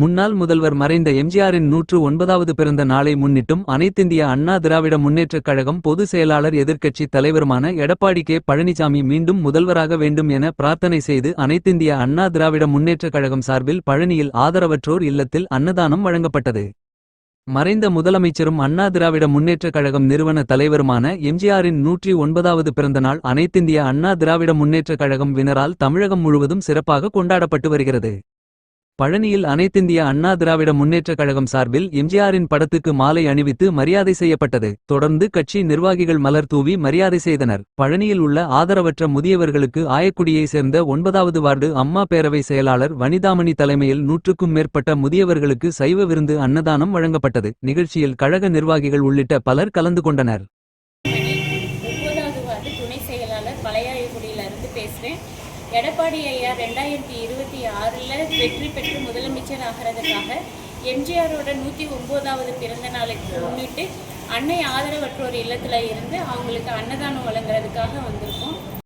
முன்னாள் முதல்வர் மறைந்த எம்ஜிஆரின் நூற்று ஒன்பதாவது பிறந்த நாளை முன்னிட்டும் அனைத்திந்திய அண்ணா திராவிட முன்னேற்றக் கழகம் பொதுச் செயலாளர் எதிர்க்கட்சித் தலைவருமான எடப்பாடி கே. பழனிசாமி மீண்டும் முதல்வராக வேண்டும் என பிரார்த்தனை செய்து அனைத்திந்திய அண்ணா திராவிட முன்னேற்றக் கழகம் சார்பில் பழனியில் ஆதரவற்றோர் இல்லத்தில் அன்னதானம் வழங்கப்பட்டது. மறைந்த முதலமைச்சரும் அண்ணா திராவிட முன்னேற்றக் கழகம் நிறுவன தலைவருமான எம்ஜிஆரின் நூற்றி ஒன்பதாவது பிறந்தநாள் அனைத்திந்திய அண்ணா திராவிட முன்னேற்றக் கழகம் வினரால் தமிழகம் முழுவதும் சிறப்பாக கொண்டாடப்பட்டு வருகிறது. பழனியில் அனைத்திந்திய அண்ணா திராவிட முன்னேற்றக் கழகம் சார்பில் எம்ஜிஆரின் படத்துக்கு மாலை அணிவித்து மரியாதை செய்யப்பட்டது. தொடர்ந்து கட்சி நிர்வாகிகள் மலர் தூவி மரியாதை செய்தனர். பழனியில் உள்ள ஆதரவற்ற முதியவர்களுக்கு ஆயக்குடியை சேர்ந்த ஒன்பதாவது வார்டு அம்மா பேரவை செயலாளர் வனிதாமணி தலைமையில் நூற்றுக்கும் மேற்பட்ட முதியவர்களுக்கு சைவ விருந்து அன்னதானம் வழங்கப்பட்டது. நிகழ்ச்சியில் கழக நிர்வாகிகள் உள்ளிட்ட பலர் கலந்து கொண்டனர். எடப்பாடி ஐயா ரெண்டாயிரத்தி இருபத்தி ஆறில் வெற்றி பெற்று முதலமைச்சர் ஆகிறதுக்காக எம்ஜிஆரோட நூற்றி ஒம்போதாவது பிறந்த நாளுக்கு முன்னிட்டு அன்னை ஆதரவற்றோர் இல்லத்தில் இருந்து அவங்களுக்கு அன்னதானம் வழங்குறதுக்காக வந்திருக்கோம்.